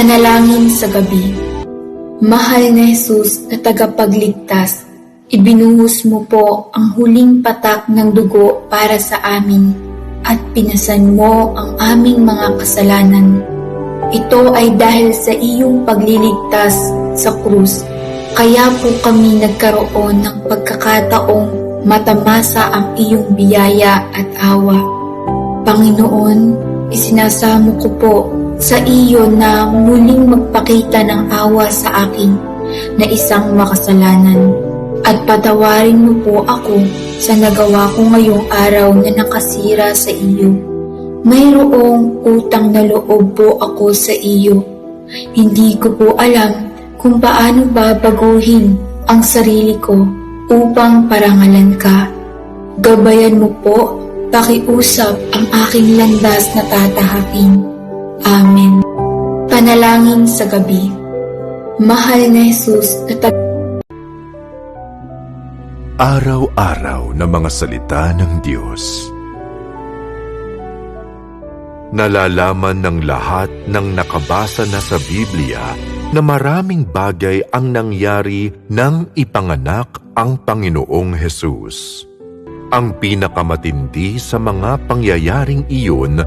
Panalangin sa gabi. Mahal na Jesus na tagapagligtas, ibinuhos mo po ang huling patak ng dugo para sa amin at pinasan mo ang aming mga kasalanan. Ito ay dahil sa iyong pagliligtas sa krus, kaya po kami nagkaroon ng pagkakataong matamasa ang iyong biyaya at awa. Panginoon, isinasamo ko po sa iyo na muling magpakita ng awa sa akin na isang makasalanan at patawarin mo po ako sa nagawa ko ngayong araw na nakasira sa iyo. Mayroong utang na loob po ako sa iyo. Hindi ko po alam kung paano babaguhin ang sarili ko upang parangalan ka. Gabayan mo po, pakiusap ang aking landas na tatahakin. Amen. Panalangin sa gabi. Mahal na Jesus tag- Araw-araw na mga salita ng Diyos. Nalalaman ng lahat ng nakabasa na sa Biblia na maraming bagay ang nangyari nang ipanganak ang Panginoong Hesus. Ang pinakamatindi sa mga pangyayaring iyon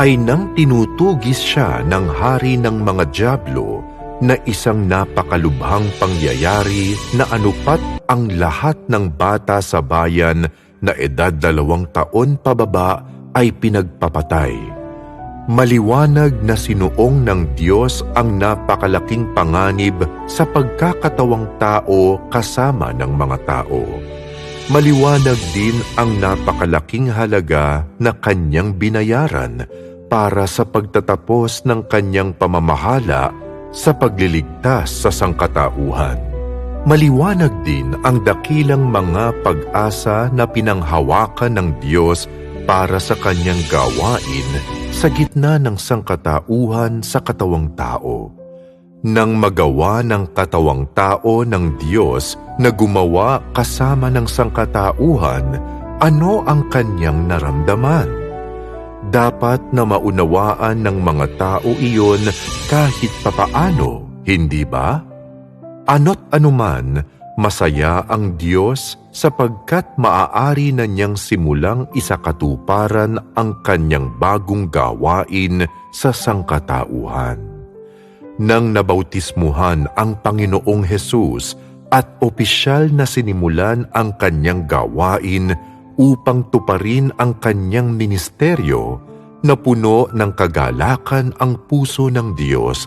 ay nang tinutugis siya ng hari ng mga Diablo na isang napakalubhang pangyayari na anupat ang lahat ng bata sa bayan na edad dalawang taon pababa ay pinagpapatay. Maliwanag na sinuong ng Diyos ang napakalaking panganib sa pagkakatawang tao kasama ng mga tao. Maliwanag din ang napakalaking halaga na kanyang binayaran para sa pagtatapos ng kanyang pamamahala sa pagliligtas sa sangkatauhan. Maliwanag din ang dakilang mga pag-asa na pinanghawakan ng Diyos para sa kanyang gawain sa gitna ng sangkatauhan sa katawang tao. Nang magawa ng katawang tao ng Diyos na gumawa kasama ng sangkatauhan, ano ang kanyang naramdaman? Dapat na maunawaan ng mga tao iyon kahit papaano, hindi ba? Ano't anuman, masaya ang Diyos sapagkat maaari na niyang simulang isakatuparan ang kanyang bagong gawain sa sangkatauhan. Nang nabautismuhan ang Panginoong Hesus at opisyal na sinimulan ang kanyang gawain upang tuparin ang kanyang ministeryo, na puno ng kagalakan ang puso ng Diyos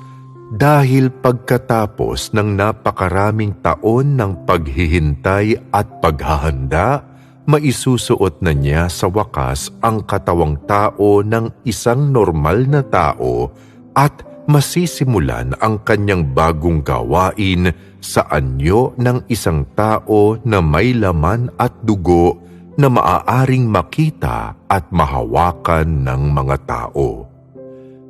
dahil pagkatapos ng napakaraming taon ng paghihintay at paghahanda, maisusuot na niya sa wakas ang katawang tao ng isang normal na tao at masisimulan ang kanyang bagong gawain sa anyo ng isang tao na may laman at dugo na maaaring makita at mahawakan ng mga tao.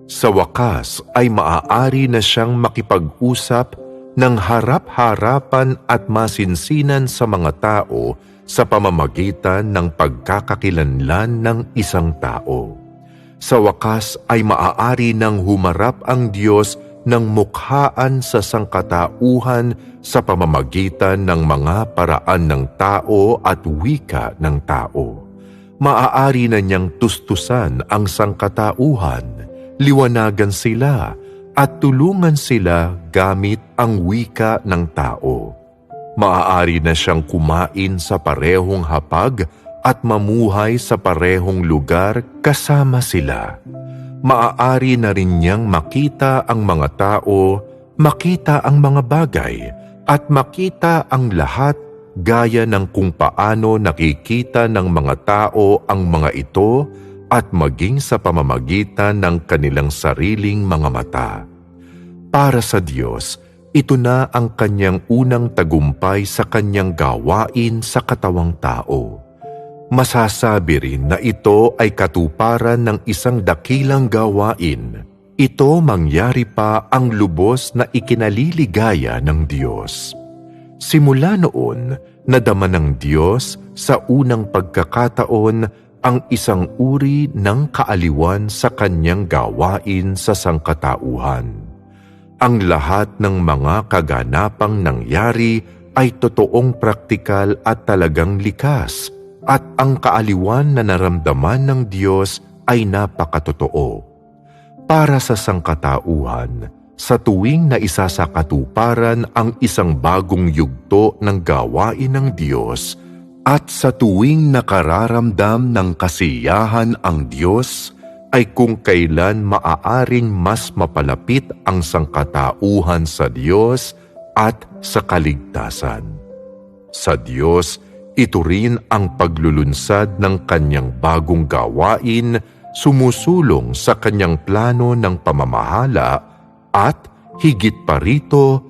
Sa wakas ay maaari na siyang makipag-usap ng harap-harapan at masinsinan sa mga tao sa pamamagitan ng pagkakakilanlan ng isang tao. Sa wakas ay maaari nang humarap ang Diyos ng mukhaan sa sangkatauhan sa pamamagitan ng mga paraan ng tao at wika ng tao. Maaari na niyang tustusan ang sangkatauhan, liwanagan sila at tulungan sila gamit ang wika ng tao. Maaari na siyang kumain sa parehong hapag at mamuhay sa parehong lugar kasama sila. Maaari na rin niyang makita ang mga tao, makita ang mga bagay, at makita ang lahat gaya ng kung paano nakikita ng mga tao ang mga ito at maging sa pamamagitan ng kanilang sariling mga mata. Para sa Diyos, ito na ang kanyang unang tagumpay sa kanyang gawain sa katawang tao. Masasabi rin na ito ay katuparan ng isang dakilang gawain. Ito mangyari pa ang lubos na ikinaliligaya ng Diyos. Simula noon, nadama ng Diyos sa unang pagkakataon ang isang uri ng kaaliwan sa kanyang gawain sa sangkatauhan. Ang lahat ng mga kaganapang nangyari ay totoong praktikal at talagang likas at ang kaaliwan na naramdaman ng Diyos ay napakatotoo. Para sa sangkatauhan, sa tuwing na isa sa katuparan ang isang bagong yugto ng gawain ng Diyos at sa tuwing nakararamdam ng kasiyahan ang Diyos, ay kung kailan maaaring mas mapalapit ang sangkatauhan sa Diyos at sa kaligtasan. Sa Diyos, ito rin ang paglulunsad ng kanyang bagong gawain, sumusulong sa kanyang plano ng pamamahala at higit pa rito,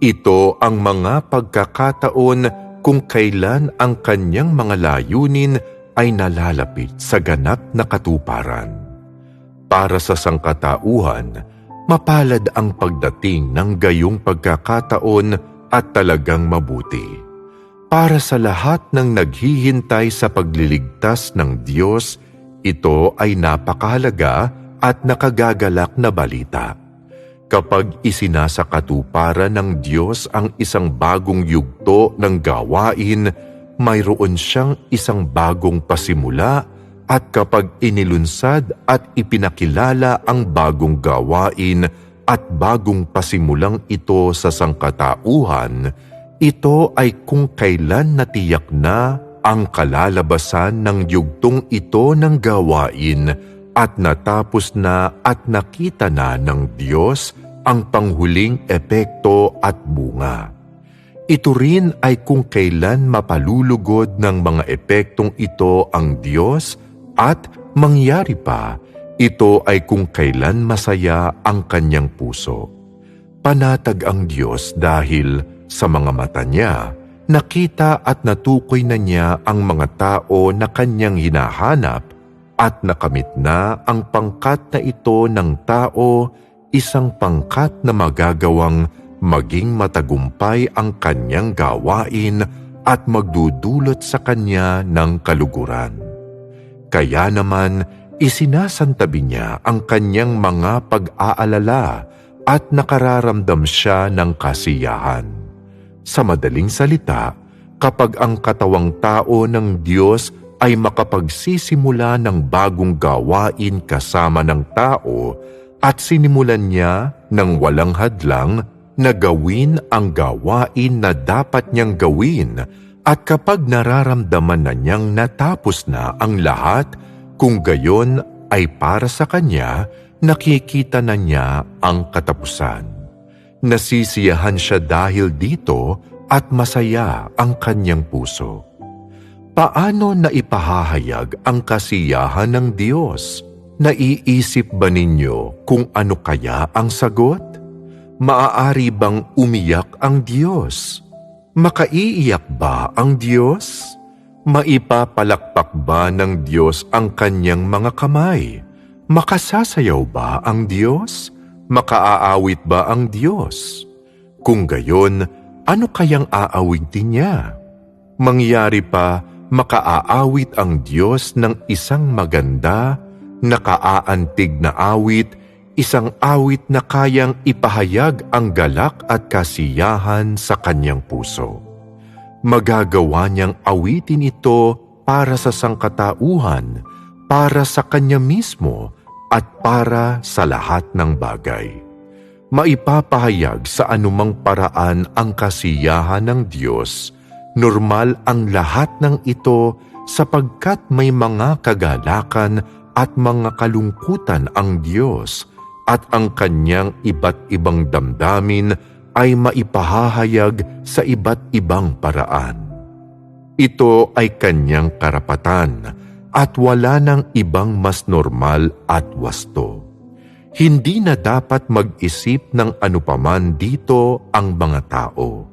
ito ang mga pagkakataon kung kailan ang kanyang mga layunin ay nalalapit sa ganap na katuparan. Para sa sangkatauhan, mapalad ang pagdating ng gayong pagkakataon at talagang mabuti. Para sa lahat ng naghihintay sa pagliligtas ng Diyos, ito ay napakahalaga at nakagagalak na balita. Kapag isinasakatuparan ng Diyos ang isang bagong yugto ng gawain, mayroon siyang isang bagong pasimula at kapag inilunsad at ipinakilala ang bagong gawain at bagong pasimulang ito sa sangkatauhan, ito ay kung kailan natiyak na ang kalalabasan ng yugtong ito ng gawain at natapos na at nakita na ng Diyos ang panghuling epekto at bunga. Ito rin ay kung kailan mapalulugod ng mga epektong ito ang Diyos at mangyari pa, ito ay kung kailan masaya ang kanyang puso. Panatag ang Diyos dahil sa mga mata niya, nakita at natukoy na niya ang mga tao na kanyang hinahanap at nakamit na ang pangkat na ito ng tao, isang pangkat na magagawang maging matagumpay ang kanyang gawain at magdudulot sa kanya ng kaluguran. Kaya naman, isinasantabi niya ang kanyang mga pag-aalala at nakararamdam siya ng kasiyahan. Sa madaling salita, kapag ang katawang tao ng Diyos ay makapagsisimula ng bagong gawain kasama ng tao at sinimulan niya ng walang hadlang na gawin ang gawain na dapat niyang gawin at kapag nararamdaman na niyang natapos na ang lahat, kung gayon ay para sa kanya, nakikita na niya ang katapusan. Nasisiyahan siya dahil dito at masaya ang kanyang puso. Paano na ipahahayag ang kasiyahan ng Diyos? Naiisip ba ninyo kung ano kaya ang sagot? Maaari bang umiyak ang Diyos? Makaiiyak ba ang Diyos? Maipapalakpak ba ng Diyos ang kanyang mga kamay? Makasasayaw ba ang Diyos? Makaaawit ba ang Diyos? Kung gayon, ano kayang aawitin niya? Mangyari pa, makaaawit ang Diyos ng isang maganda, nakaaantig na awit, isang awit na kayang ipahayag ang galak at kasiyahan sa kanyang puso. Magagawa niyang awitin ito para sa sangkatauhan, para sa kanya mismo, at para sa lahat ng bagay. Maipapahayag sa anumang paraan ang kasiyahan ng Diyos, normal ang lahat ng ito sapagkat may mga kagalakan at mga kalungkutan ang Diyos at ang kanyang iba't ibang damdamin ay maipahahayag sa iba't ibang paraan. Ito ay kanyang karapatan at wala ng ibang mas normal at wasto. Hindi na dapat mag-isip ng anupaman dito ang mga tao.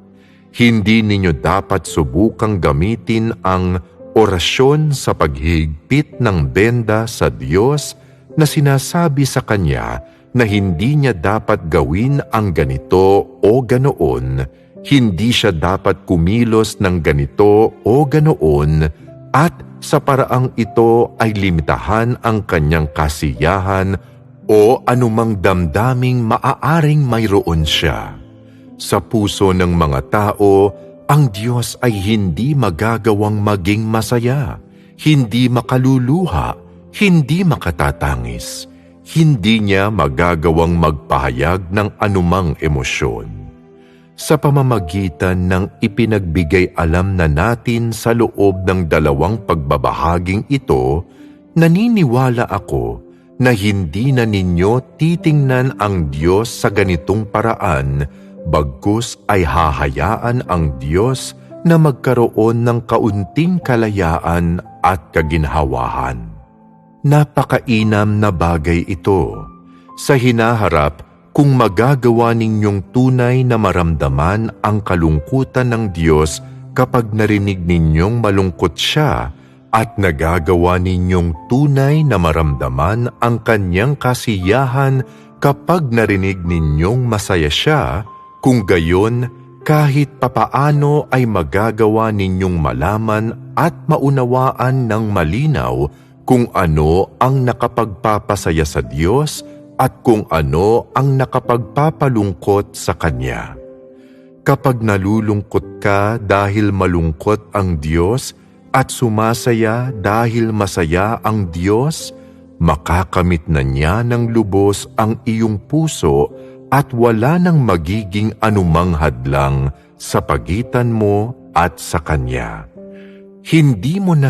Hindi ninyo dapat subukang gamitin ang orasyon sa paghigpit ng benda sa Diyos na sinasabi sa Kanya na hindi niya dapat gawin ang ganito o ganoon, hindi siya dapat kumilos ng ganito o ganoon, at sa paraang ito ay limitahan ang kanyang kasiyahan o anumang damdaming maaaring mayroon siya. Sa puso ng mga tao, ang Diyos ay hindi magagawang maging masaya, hindi makaluluha, hindi makatatangis. Hindi niya magagawang magpahayag ng anumang emosyon. Sa pamamagitan ng ipinagbigay alam na natin sa loob ng dalawang pagbabahaging ito, naniniwala ako na hindi na ninyo titingnan ang Diyos sa ganitong paraan, bagkus ay hahayaan ang Diyos na magkaroon ng kaunting kalayaan at kaginhawahan. Napakainam na bagay ito. Sa hinaharap, kung magagawa ninyong tunay na maramdaman ang kalungkutan ng Diyos kapag narinig ninyong malungkot siya at nagagawa ninyong tunay na maramdaman ang kanyang kasiyahan kapag narinig ninyong masaya siya, kung gayon, kahit papaano ay magagawa ninyong malaman at maunawaan ng malinaw kung ano ang nakapagpapasaya sa Diyos at kung ano ang nakapagpapalungkot sa Kanya. Kapag nalulungkot ka dahil malungkot ang Diyos at sumasaya dahil masaya ang Diyos, makakamit na niya ng lubos ang iyong puso at wala nang magiging anumang hadlang sa pagitan mo at sa Kanya. Hindi mo na